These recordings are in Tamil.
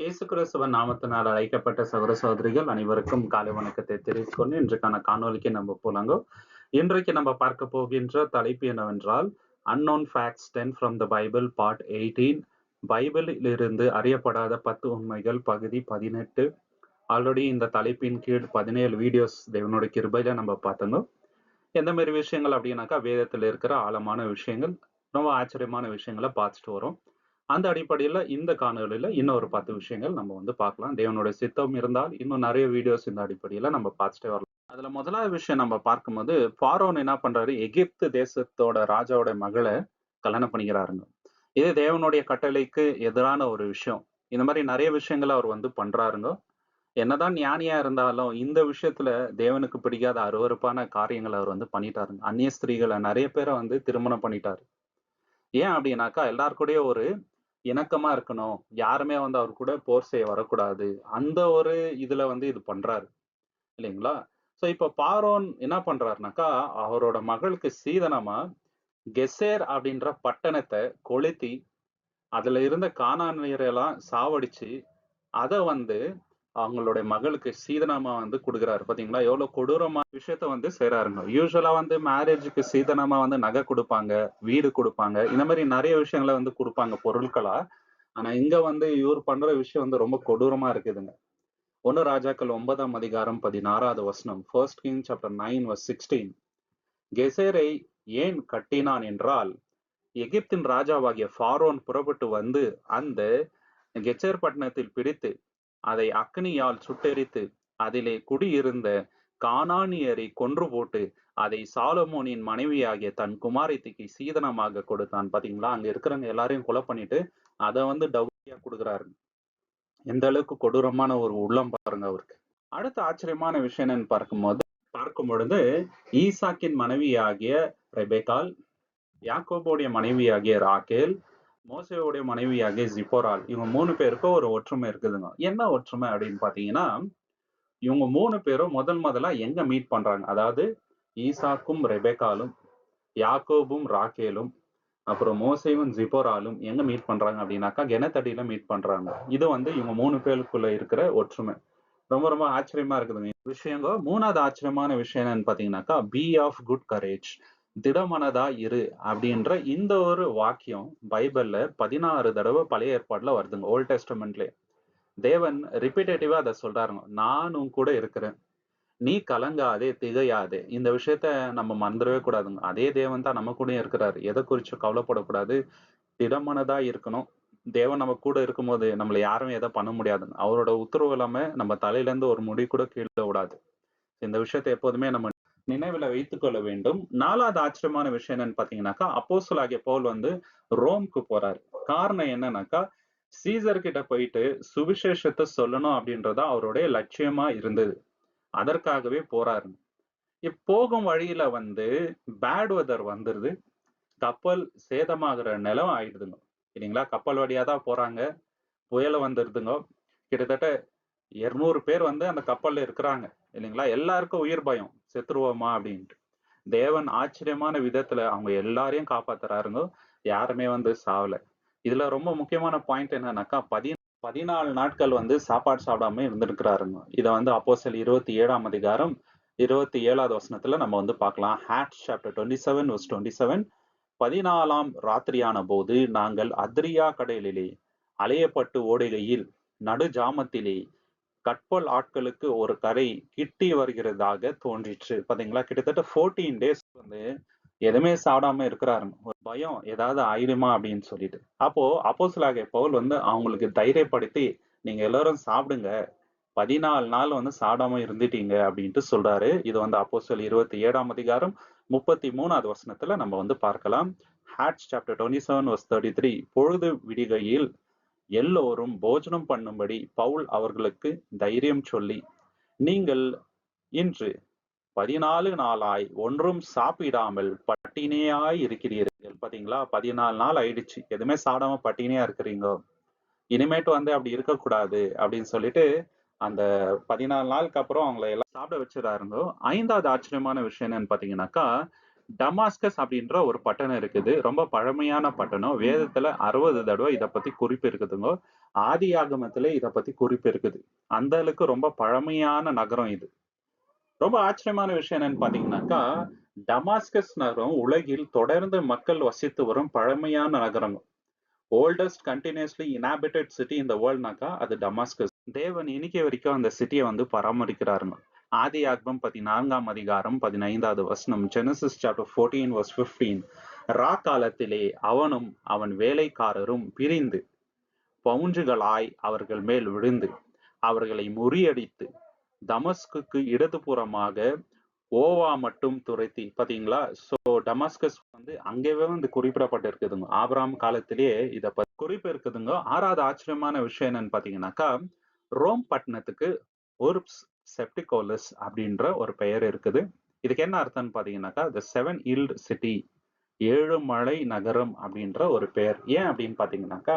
இயேசு கிறிஸ்துவன் நாமத்தினால் அழைக்கப்பட்ட சகோதர சகோதரிகள் அனைவருக்கும் காலை வணக்கத்தை தெரிவித்துக்கொண்டு இன்றைக்கான காணொலிக்கு நம்ம போலாங்க இன்றைக்கு நம்ம பார்க்க போகின்ற தலைப்பு என்னவென்றால் unknown facts ten from the Bible part eighteen பைபிளில் இருந்து அறியப்படாத பத்து உண்மைகள் பகுதி பதினெட்டு. ஆல்ரெடி இந்த தலைப்பின் கீழ் பதினேழு வீடியோஸ் தேவனோட கிருபையில நம்ம பார்த்தோங்க. எந்த மாதிரி விஷயங்கள் அப்படின்னாக்கா வேதத்தில் இருக்கிற ஆழமான விஷயங்கள் ரொம்ப ஆச்சரியமான விஷயங்களை பார்த்துட்டு வரோம். அந்த அடிப்படையில் இந்த காணொலியில் இன்னொரு பத்து விஷயங்கள் நம்ம வந்து பார்க்கலாம். தேவனுடைய சித்தம் இருந்தால் இன்னும் நிறைய வீடியோஸ் இந்த அடிப்படையில் நம்ம பார்த்துட்டே வரலாம். அதில் முதலாவது விஷயம் நம்ம பார்க்கும்போது ஃபாரோன் என்ன பண்ணுறாரு எகிப்து தேசத்தோட ராஜாவோட மகளை கல்யாணம் பண்ணிக்கிறாருங்க. இது தேவனுடைய கட்டளைக்கு எதிரான ஒரு விஷயம். இந்த மாதிரி நிறைய விஷயங்களை அவர் வந்து பண்ணுறாருங்க என்னதான் ஞானியா இருந்தாலும் இந்த விஷயத்துல தேவனுக்கு பிடிக்காத அருவறுப்பான காரியங்களை அவர் வந்து பண்ணிட்டாருங்க. அந்நிய ஸ்திரீகளை நிறைய பேரை வந்து திருமணம் பண்ணிட்டாரு. ஏன் அப்படின்னாக்கா எல்லாருக்கூடயும் ஒரு இணக்கமா இருக்கணும். யாருமே வந்து அவர் கூட போர் செய்ய வரக்கூடாது. அந்த ஒரு இதுல வந்து இது பண்றாரு. இல்லைங்களா? ஸோ இப்போ பாரோன் என்ன பண்றாருனாக்கா அவரோட மகளுக்கு சீதனமா கெசேர் அப்படின்ற பட்டணத்தை கொளுத்தி அதுல இருந்த காணானியரெல்லாம் சாவடிச்சு அதை வந்து அவங்களுடைய மகளுக்கு சீதனமா வந்து கொடுக்குறாரு. பாத்தீங்களா? எவ்வளவு கொடூரமான விஷயத்த வந்து செய்யறாருங்க யூஸ்வலா வந்து மேரேஜுக்கு சீதனமா வந்து நகை கொடுப்பாங்க வீடு கொடுப்பாங்க. இந்த மாதிரி நிறைய விஷயங்களை வந்து கொடுப்பாங்க பொருட்களா. ஆனா இங்க வந்து இவர் பண்ற விஷயம் வந்து ரொம்ப கொடூரமா இருக்குதுங்க. ஒன்னு ராஜாக்கள் ஒன்பதாம் அதிகாரம் பதினாறாவது வசனம் first king chapter nine verse sixteen கெசேரை ஏன் கட்டினான் என்றால் எகிப்தின் ராஜாவாகிய ஃபாரோன் புறப்பட்டு வந்து அந்த கெச்சேர் பட்டணத்தில் பிடித்து அதை அக்னியால் சுட்டெரித்து அதிலே குடியிருந்த கானானியரை கொன்று போட்டு அதை சாலமோனின் மனைவியாகிய தன் குமாரத்திக்கு சீதனமாக கொடுத்தான். பாத்தீங்களா? அங்க இருக்கிறவங்க எல்லாரையும் கொலை பண்ணிட்டு அதை வந்து டவுரியா கொடுக்குறாரு. எந்த அளவுக்கு கொடூரமான ஒரு உள்ளம் பாருங்க அவருக்கு. அடுத்த ஆச்சரியமான விஷயம் என்னன்னு பார்க்கும்போது பார்க்கும் பொழுது ஈசாக்கின் மனைவியாகிய ரெபேகால் யாக்கோபோடைய மனைவியாகிய ராகேல் மோசையோடைய மனைவியாக ஜிப்போரால் இவங்க மூணு பேருக்கும் ஒரு ஒற்றுமை இருக்குதுங்க. என்ன ஒற்றுமை அப்படின்னு பாத்தீங்கன்னா இவங்க மூணு பேரும் முதல் முதலா எங்க மீட் பண்றாங்க? அதாவது ஈசாக்கும் ரெபேக்காலும் யாக்கோபும் ராக்கேலும் அப்புறம் மோசையும் ஜிப்போராலும் எங்க மீட் பண்றாங்க அப்படின்னாக்கா கெனத்தடியில மீட் பண்றாங்க. இது வந்து இவங்க மூணு பேருக்குள்ள இருக்கிற ஒற்றுமை. ரொம்ப ரொம்ப ஆச்சரியமா இருக்குதுங்க. விஷயங்க மூணாவது ஆச்சரியமான விஷயம் என்னன்னு பாத்தீங்கன்னாக்கா பி ஆஃப் குட் கரேஜ் திடமனதா இரு அப்படின்ற இந்த ஒரு வாக்கியம் பைபிள்ல பதினாறு தடவை பழைய ஏற்பாடுல வருதுங்க ஓல்ட் டெஸ்டமெண்ட்லயே தேவன் ரிப்பீட்டேட்டிவா அதை சொல்றாருங்க நானும் கூட இருக்கிறேன். நீ கலங்காதே திகையாதே. இந்த விஷயத்த நம்ம மறந்துடவே கூடாதுங்க. அதே தேவன் தான் நம்ம கூட இருக்கிறாரு. எதை குறிச்சும் கவலைப்படக்கூடாது. திடமனதா இருக்கணும். தேவன் நம்ம கூட இருக்கும்போது நம்மளை யாருமே எதை பண்ண முடியாதுங்க. அவரோட உத்தரவு இல்லாம நம்ம தலையில இருந்து ஒரு முடி கூட கீழே விடாது. இந்த விஷயத்த எப்போதுமே நம்ம நினைவில் வைத்துக் கொள்ள வேண்டும். நாலாவது ஆச்சரியமான விஷயம் என்னன்னு பாத்தீங்கன்னாக்கா அப்போசலாகிய போல் வந்து ரோம்க்கு போறாரு. காரணம் என்னன்னாக்கா சீசர் கிட்ட போயிட்டு சுவிசேஷத்தை சொல்லணும் அப்படின்றதா அவருடைய லட்சியமா இருந்தது. அதற்காகவே போறாரு இப்போகும் வழியில வந்து பேட் வெதர் வந்துருது. கப்பல் சேதமாகிற நிலம் ஆயிடுதுங்க. இல்லைங்களா? கப்பல் வழியா தான் போறாங்க. புயல வந்துருதுங்க. கிட்டத்தட்ட இருநூறு பேர் வந்து அந்த கப்பல்ல இருக்கிறாங்க. இல்லைங்களா? எல்லாருக்கும் உயிர் பயம். செத்துருவோமா அப்படின்ட்டு. தேவன் ஆச்சரியமான விதத்துல அவங்க எல்லாரையும் காப்பாத்துறாருங்க யாருமே வந்து சாவல. இதுல ரொம்ப முக்கியமான பாயிண்ட் என்னன்னாக்கா பதி பதினாலு நாட்கள் வந்து சாப்பாடு சாப்பிடாம இருந்திருக்கிறாருங்க. இதை வந்து அப்போசல் இருபத்தி ஏழாம் அதிகாரம் இருபத்தி ஏழாவது வசனத்துல நம்ம வந்து பார்க்கலாம். Had chapter twenty seven verse twenty seven பதினாலாம் ராத்திரியான போது நாங்கள் அத்ரியா கடையிலே அலையப்பட்டு ஓடுகையில் நடு ஜாமத்திலே கட்பல் ஆட்களுக்கு ஒரு கரை கிட்டி வருகிறதாக தோன்றிச்சு பாத்தீங்களா? கிட்டத்தட்ட ஃபோர்டீன் டேஸ் வந்து எதுவுமே சாப்பிடாம இருக்கிறாருங்க ஒரு பயம் ஏதாவது ஆயிடுமா அப்படின்னு சொல்லிட்டு. அப்போ அப்போசலாகிய பவுல் வந்து அவங்களுக்கு தைரியப்படுத்தி நீங்க எல்லாரும் சாப்பிடுங்க. பதினாலு நாள் வந்து சாப்பிடாம இருந்துட்டீங்க அப்படின்ட்டு சொல்றாரு. இது வந்து அப்போசல் இருபத்தி ஏழாம் அதிகாரம் முப்பத்தி மூணாவது வசனத்துல நம்ம வந்து பார்க்கலாம். Acts chapter twenty seven verse thirty three பொழுது விடிகையில் எல்லோரும் போஜனம் பண்ணும்படி பவுல் அவர்களுக்கு தைரியம் சொல்லி நீங்கள் இன்று பதினாலு நாளாய் ஒன்றும் சாப்பிடாமல் பட்டினியாய் இருக்கிறீர்கள். பாத்தீங்களா? பதினாலு நாள் ஆயிடுச்சு. எதுவுமே சாப்பிடாம பட்டினியா இருக்கிறீங்க? இனிமேட்டு வந்து அப்படி இருக்கக்கூடாது அப்படின்னு சொல்லிட்டு அந்த பதினாலு நாளுக்கு அப்புறம் அவங்கள எல்லாம் சாப்பிட வச்சிடறாருங்க. ஐந்தாவது ஆச்சரியமான விஷயம் என்னன்னு பாத்தீங்கன்னாக்கா டமாஸ்கஸ் அப்படின்ற ஒரு பட்டணம் இருக்குது. ரொம்ப பழமையான பட்டணம். வேதத்துல அறுபது தடவை இதை பத்தி குறிப்பு இருக்குதுங்க. ஆதி ஆகமத்துல இதை பத்தி குறிப்பு இருக்குது. அந்த அளவுக்கு ரொம்ப பழமையான நகரம் இது. ரொம்ப ஆச்சரியமான விஷயம் என்னன்னு பாத்தீங்கன்னாக்கா டமாஸ்கஸ் நகரம் உலகில் தொடர்ந்து மக்கள் வசித்து வரும் பழமையான நகரம் ஓல்டஸ்ட் கண்டினியூஸ்லி இனாபிட்டட் சிட்டி இந்த வேர்ல்ட்னாக்கா அது டமாஸ்கஸ். தேவன் இன்னைக்கு வரைக்கும் அந்த சிட்டியை வந்து பராமரிக்கிறாருங்க. ஆதி ஆக்பம் பதினான்காம் அதிகாரம் பதினைந்தாவது வசனம் Genesis chapter fourteen verse fifteen ரா காலத்திலே அவனும் அவன் வேலைக்காரரும் பிரிந்து பவுஞ்சுகளாய் அவர்கள் மேல் விழுந்து அவர்களை முறியடித்து தமஸ்குக்கு இடதுபுறமாக ஓவா மட்டும் துரைத்தி பாத்தீங்களா சோ டமாஸ்கஸ் வந்து அங்கேயே வந்து குறிப்பிடப்பட்டிருக்குதுங்க. ஆபராம் காலத்திலேயே இத குறிப்பு இருக்குதுங்க ஆறாவது ஆச்சரியமான விஷயம் என்னன்னு பாத்தீங்கன்னாக்கா ரோம் பட்டணத்துக்கு ஒர்ப்ஸ் செப்டிகோலஸ் அப்படின்ற ஒரு பெயர் இருக்குது. இதுக்கு என்ன அர்த்தம்னு பாத்தீங்கன்னாக்கா த செவன் இல்ட் சிட்டி ஏழு மலை நகரம் அப்படின்ற ஒரு பெயர். ஏன் அப்படின்னு பாத்தீங்கன்னாக்கா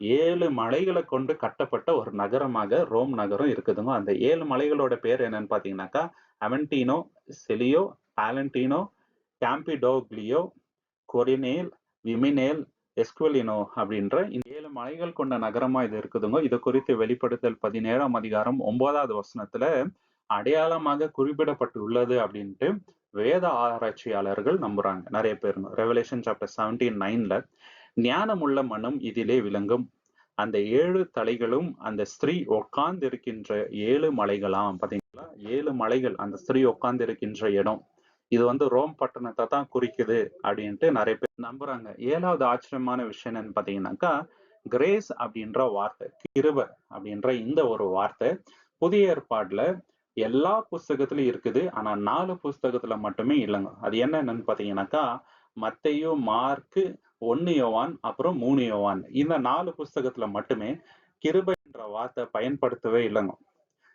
ஏழு மலைகளை கொண்டு கட்டப்பட்ட ஒரு நகரமாக ரோம் நகரம் இருக்குதுங்க. அந்த ஏழு மலைகளோட பேர் என்னன்னு பாத்தீங்கன்னாக்கா அவென்டினோ செலியோ பாலண்டினோ கேம்பிடோக்லியோ கொரினேல் விமினேல் எஸ்குவலினோ அப்படின்ற ஏழு மலைகள் கொண்ட நகரமா இது இருக்குதுங்க. இது குறித்து வெளிப்படுத்தல் பதினேழாம் அதிகாரம் ஒன்பதாவது வசனத்துல அடையாளமாக குறிப்பிடப்பட்டுள்ளது அப்படின்ட்டு வேத ஆராய்ச்சியாளர்கள் நம்புறாங்க. நிறைய பேர் ரெவலேஷன் சாப்டர் செவன்டீன் நைன்ல ஞானமுள்ள மனம் இதிலே விளங்கும். அந்த ஏழு தலைகளும் அந்த ஸ்திரீ உட்கார்ந்து இருக்கின்ற ஏழு மலைகளாம். பாத்தீங்களா? ஏழு மலைகள் அந்த ஸ்திரீ உட்கார்ந்து இருக்கின்ற இடம். இது வந்து ரோம் பட்டணத்தை தான் குறிக்குது அப்படின்ட்டு நிறைய பேர் நம்புறாங்க. ஏழாவது ஆச்சரியமான விஷயம் என்னன்னு பாத்தீங்கன்னாக்கா கிரேஸ் அப்படின்ற வார்த்தை கிருப அப்படின்ற இந்த ஒரு வார்த்தை புதிய ஏற்பாடுல எல்லா புஸ்தகத்திலும் இருக்குது. ஆனா நாலு புஸ்தகத்துல மட்டுமே இல்லைங்க. அது என்னன்னு பாத்தீங்கன்னாக்கா மத்தையோ மார்க்கு ஒன்னு யோவான் அப்புறம் மூணு யோவான். இந்த நாலு புஸ்தகத்துல மட்டுமே கிருபை என்ற வார்த்தை பயன்படுத்தவே இல்லைங்க.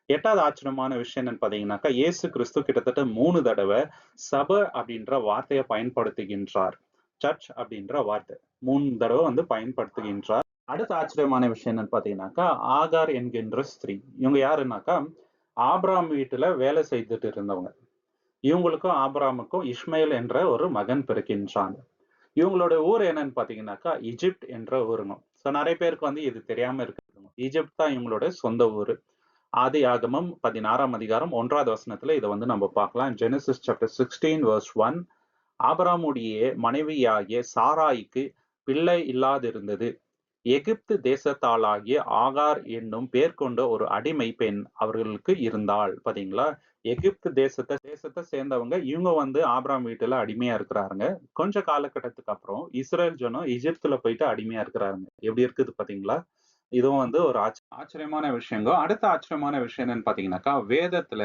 எட்டாவது ஆச்சரியமான விஷயம் என்னன்னு பாத்தீங்கன்னாக்கா இயேசு கிறிஸ்து கிட்டத்தட்ட மூணு தடவை சப அப்படின்ற வார்த்தையை பயன்படுத்துகின்றார். சர்ச் அப்படின்ற வார்த்தை மூணு தடவை வந்து பயன்படுத்துகின்றார். அடுத்த ஆச்சரியமான விஷயம் என்னன்னு பாத்தீங்கன்னாக்கா ஆகார் என்கின்ற ஸ்திரீ. இவங்க யாருன்னாக்கா ஆப்ராம் வீட்டுல வேலை செய்துட்டு இருந்தவங்க. இவங்களுக்கும் ஆப்ராமுக்கும் இஸ்மையல் என்ற ஒரு மகன் பிறக்கின்றாங்க இவங்களோட ஊர் என்னன்னு பாத்தீங்கன்னாக்கா இஜிப்ட் என்ற ஊருங்க. ஸோ நிறைய பேருக்கு வந்து இது தெரியாம இருக்குதுங்க. ஈஜிப்ட் தான் இவங்களோட சொந்த ஊர். ஆதி ஆகமம் பதினாறாம் அதிகாரம் ஒன்றாவது வசனத்துல இதை வந்து நம்ம பார்க்கலாம். Genesis chapter sixteen verse one ஆபராமுடைய மனைவியாகிய சாராய்க்கு பிள்ளை இல்லாதிருந்தது. எகிப்து தேசத்தாளாகிய ஆகார் என்னும் பேர் கொண்ட ஒரு அடிமை பெண் அவர்களுக்கு இருந்தாள். பாத்தீங்களா? எகிப்து தேசத்தை தேசத்தை சேர்ந்தவங்க. இவங்க வந்து ஆப்ராம் வீட்டுல அடிமையா இருக்கிறாருங்க. கொஞ்ச காலகட்டத்துக்கு அப்புறம் இஸ்ரேல் ஜனம் எகிப்துல போயிட்டு அடிமையா இருக்கிறாருங்க. எப்படி இருக்குது பாத்தீங்களா? இதுவும் வந்து ஒரு ஆச்சரியமான விஷயங்க. அடுத்த ஆச்சரியமான விஷயம் என்னன்னு பாத்தீங்கன்னாக்கா வேதத்துல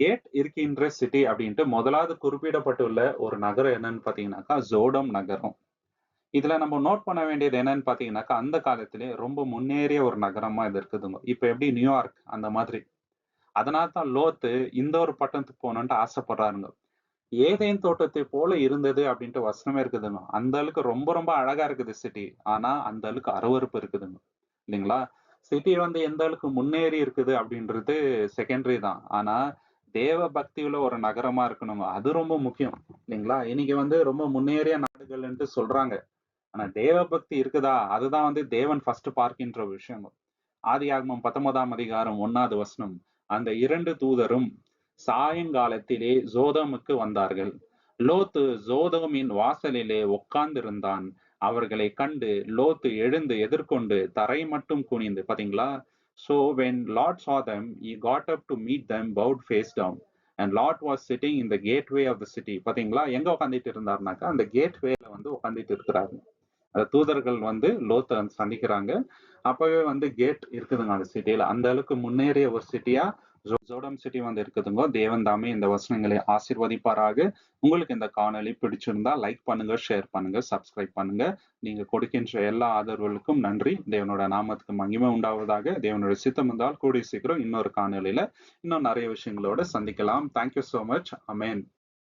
கேட் இருக்கின்ற சிட்டி அப்படின்ட்டு முதலாவது குறிப்பிடப்பட்டுள்ள ஒரு நகரம் என்னன்னு பாத்தீங்கன்னாக்கா ஜோடம் நகரம். இதுல நம்ம நோட் பண்ண வேண்டியது என்னன்னு பாத்தீங்கன்னாக்கா அந்த காலத்திலே ரொம்ப முன்னேறிய ஒரு நகரமா இது இருக்குதுங்க இப்ப எப்படி நியூயார்க் அந்த மாதிரி. அதனால தான் லோத்து இந்த ஒரு பட்டணத்துக்கு போகணுன்ட்டு ஆசைப்படுறாருங்க. ஏதேன் தோட்டத்தை போல இருந்தது அப்படின்ட்டு வசனமே இருக்குதுங்க அந்த அளவுக்கு ரொம்ப ரொம்ப அழகா இருக்குது சிட்டி ஆனா அந்த அளவுக்கு அருவறுப்பு இருக்குதுங்க இல்லைங்களா? சிட்டி வந்து எந்த அளவுக்கு முன்னேறி இருக்குது அப்படின்றது செகண்டரி தான். ஆனா தேவ பக்தியுள்ள ஒரு நகரமா இருக்கணுங்க. அது ரொம்ப முக்கியம். இல்லைங்களா? இன்னைக்கு வந்து ரொம்ப முன்னேறிய நாடுகள்ன்ட்டு சொல்றாங்க. ஆனா தேவ பக்தி இருக்குதா? அதுதான் வந்து தேவன் ஃபர்ஸ்ட் பார்க்கின்ற விஷயம் ஆதி ஆகமம் பத்தொன்பதாம் அதிகாரம் ஒன்னாவது வசனம். அந்த இரண்டு தூதரும் சாயங்காலத்திலே ஜோதமுக்கு வந்தார்கள். லோத்து ஜோதமின் வாசலிலே உட்கார்ந்திருந்தான் அவர்களை கண்டு லோத்து எழுந்து எதிர்கொண்டு தரை மட்டும் குனிந்து பாத்தீங்களா? So when Lord saw them he got up to meet them bowed face down and Lord was sitting in the gateway of the பாத்தீங்களா? எங்க உட்காந்துட்டு இருந்தாருனாக்கா அந்த கேட்வேல வந்து உட்காந்துட்டு இருக்கிறாரு. தூதர்கள் வந்து லோத்த சந்திக்கிறாங்க. அப்பவே வந்து கேட் இருக்குதுங்க அந்த சிட்டியில அந்த அளவுக்கு முன்னேறிய ஒரு சிட்டியா ஜோடம் சிட்டி வந்து இருக்குதுங்க. தேவன் தாமே இந்த வசனங்களை ஆசிர்வதிப்பாராக. உங்களுக்கு இந்த காணொலி பிடிச்சிருந்தா லைக் பண்ணுங்க ஷேர் பண்ணுங்க சப்ஸ்கிரைப் பண்ணுங்க. நீங்க கொடுக்கின்ற எல்லா ஆதரவுகளுக்கும் நன்றி. தேவனோட நாமத்துக்கு மகிமை உண்டாவதாக. தேவனோட சித்தம் இருந்தால் கூடிய சீக்கிரம் இன்னொரு காணொலியில இன்னும் நிறைய விஷயங்களோட சந்திக்கலாம். தேங்க்யூ சோ மச் அமேன்